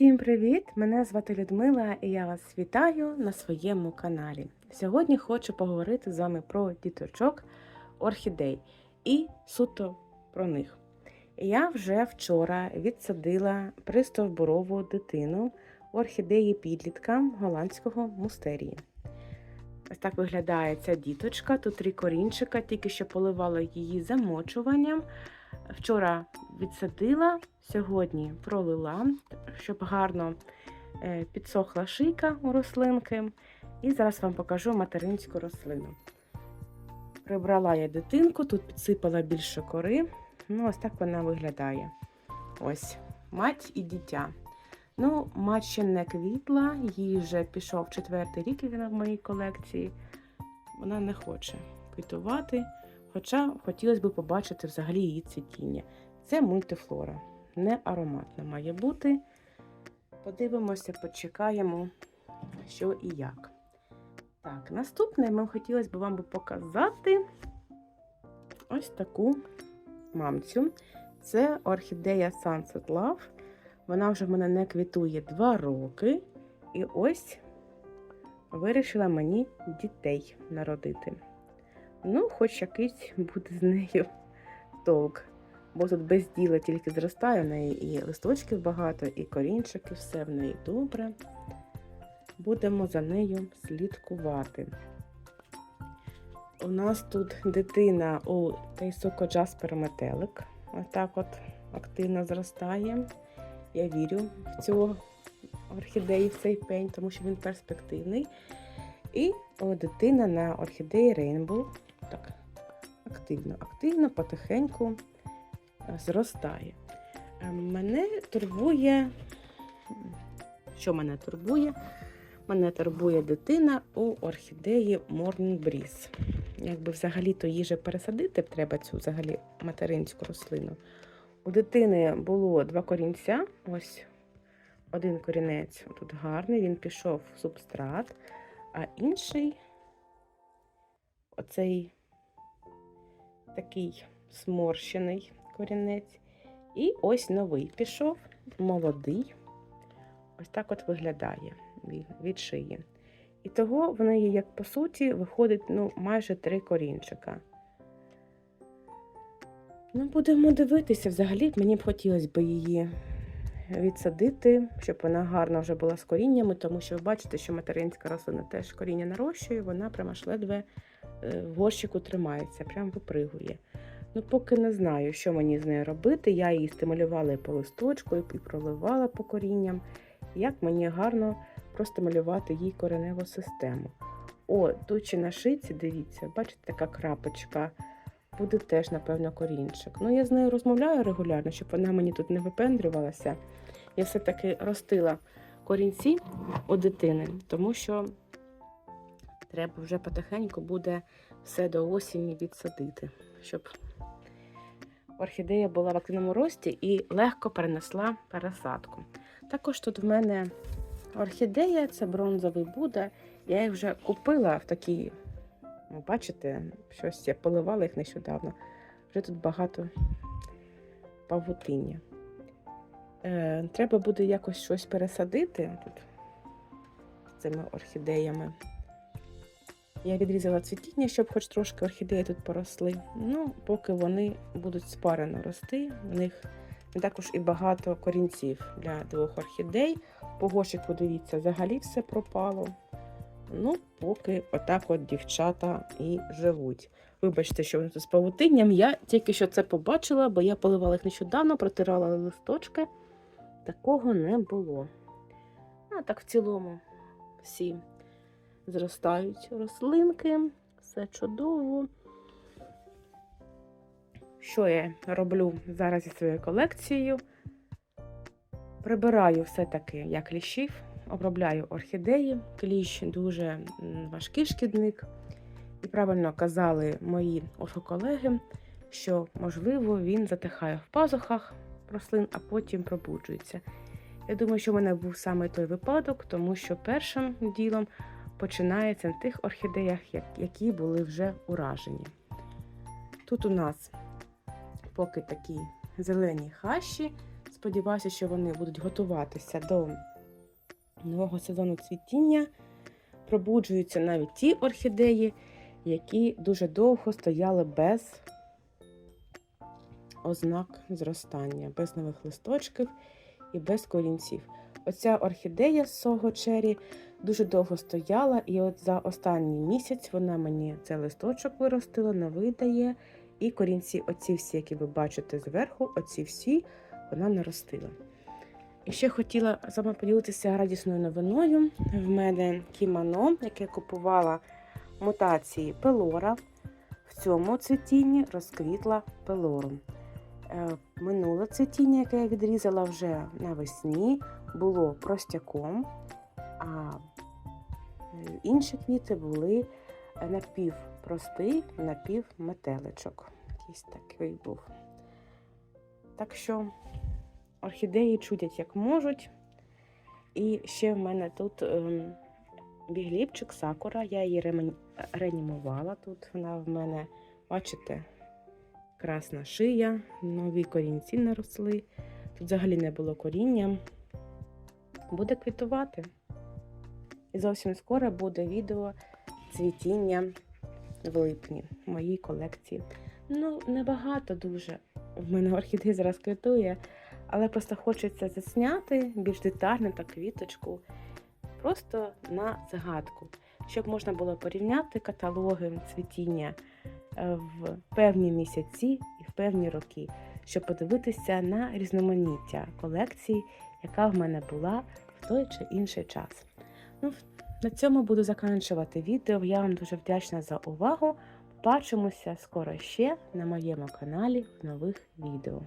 Всім привіт! Мене звати Людмила і я вас вітаю на своєму каналі. Сьогодні хочу поговорити з вами про діточок орхідей і суто про них. Я вже вчора відсадила пристовбурову дитину орхідеї підлітка голландського мустерії. Ось так виглядає ця діточка. Тут три корінчика, тільки що поливала її замочуванням. Вчора відсадила, сьогодні пролила, щоб гарно е, підсохла шийка у рослинки. І зараз вам покажу материнську рослину. Прибрала я дитинку, тут підсипала більше кори. Ну, ось так вона виглядає. Ось, мать і дитя. Ну, мать ще не квітла, їй вже пішов четвертий рік, і вона в моїй колекції. Вона не хоче квітувати. Хоча хотілося б побачити взагалі її цвітіння. Це мультифлора, не ароматна має бути. Подивимося, почекаємо, що і як. Так, наступне ми хотілося б вам показати ось таку мамцю. Це орхідея Sunset Love. Вона вже в мене не квітує 2 роки. І ось вирішила мені дітей народити. Ну, хоч якийсь буде з нею толк. Бо тут без діла тільки зростає, в неї і листочків багато, і корінчики, все в неї добре. Будемо за нею слідкувати. У нас тут дитина у Тайсуко Джаспер Метелик. Отак от активно зростає. Я вірю в цю орхідею, в цей пень, тому що він перспективний. І о, дитина на орхідеї Rainbow так активно, активно, потихеньку е, зростає. Е, Мене турбує, що мене турбує? Мене турбує дитина у орхідеї Morning Breeze. Якби взагалі-то її же пересадити треба цю взагалі материнську рослину. У дитини було два корінця. Ось один корінець тут гарний, він пішов в субстрат, а інший оцей такий сморщений корінець. І ось новий пішов, молодий. Ось так от виглядає від шиї. І того в неї, як по суті, виходить ну, майже три корінчика. Ну, будемо дивитися. Взагалі мені б хотілося б її відсадити, щоб вона гарно вже була з коріннями, тому що ви бачите, що материнська рослина теж коріння нарощує, вона прямо ледве в горщику тримається, прям випригує. Ну, поки не знаю, що мені з нею робити. Я її стимулювала по листочку, і проливала по корінням. Як мені гарно простимулювати їй кореневу систему. О, тут ще на шиці, дивіться, бачите, така крапочка. Буде теж, напевно, корінчик. Ну, я з нею розмовляю регулярно, щоб вона мені тут не випендрювалася. Я все-таки ростила корінці у дитини, тому що треба вже потихеньку буде все до осені відсадити, щоб орхідея була в активному рості і легко перенесла пересадку. Також тут в мене орхідея, це бронзовий Буда. Я їх вже купила в такій, ну, бачите, щось я поливала їх нещодавно. Вже тут багато павутиння. Е, треба буде якось щось пересадити тут з цими орхідеями. Я відрізала цвітіння, щоб хоч трошки орхідеї тут поросли. Ну, поки вони будуть спарено рости, у них також і багато корінців для двох орхідей. По горщику, дивіться, взагалі все пропало. Ну, поки отак от дівчата і живуть. Вибачте, що вони тут з павутинням. Я тільки що це побачила, бо я поливала їх нещодавно, протирала листочки. Такого не було. А так в цілому всі зростають рослинки, все чудово. Що я роблю зараз зі своєю колекцією? Прибираю все-таки як кліщів, обробляю орхідеї. Кліщ дуже важкий шкідник. І правильно казали мої орхоколеги, що, можливо, він затихає в пазухах рослин, а потім пробуджується. Я думаю, що в мене був саме той випадок, тому що першим ділом починається на тих орхідеях, які були вже уражені. Тут у нас поки такі зелені хащі Сподіваюся, що вони будуть готуватися до нового сезону цвітіння. Пробуджуються навіть ті орхідеї, які дуже довго стояли без ознак зростання, без нових листочків і без корінців. Оця орхідея Сого Чері дуже довго стояла, і от за останній місяць вона мені цей листочок виростила, новий дає, і корінці, оці всі, які ви бачите зверху, оці всі вона наростила. І ще хотіла з вами поділитися радісною новиною. В мене кімоно, яке я купувала мутації пелора. В цьому цвітінні розквітла пелорум. Е, Минуле цвітіння, яке я відрізала вже навесні, було простяком, а е, інші квіти були напівпростий, напівметеличок. Якийсь такий був. Так що орхідеї чудять як можуть. І ще в мене тут ем, бігліпчик сакура, я її реанімувала. Тут вона в мене, бачите, красна шия, нові корінці наросли. Тут взагалі не було коріння. Буде квітувати. І зовсім скоро буде відео цвітіння в липні моїй колекції. Ну, небагато дуже. В мене орхідей зараз квітує, але просто хочеться засняти більш детально та квіточку. Просто на загадку, щоб можна було порівняти каталоги цвітіння е, в певні місяці і в певні роки, щоб подивитися на різноманіття колекції, яка в мене була в той чи інший час. Ну, на цьому буду закінчувати відео. Я вам дуже вдячна за увагу. Бачимося скоро ще на моєму каналі в нових відео.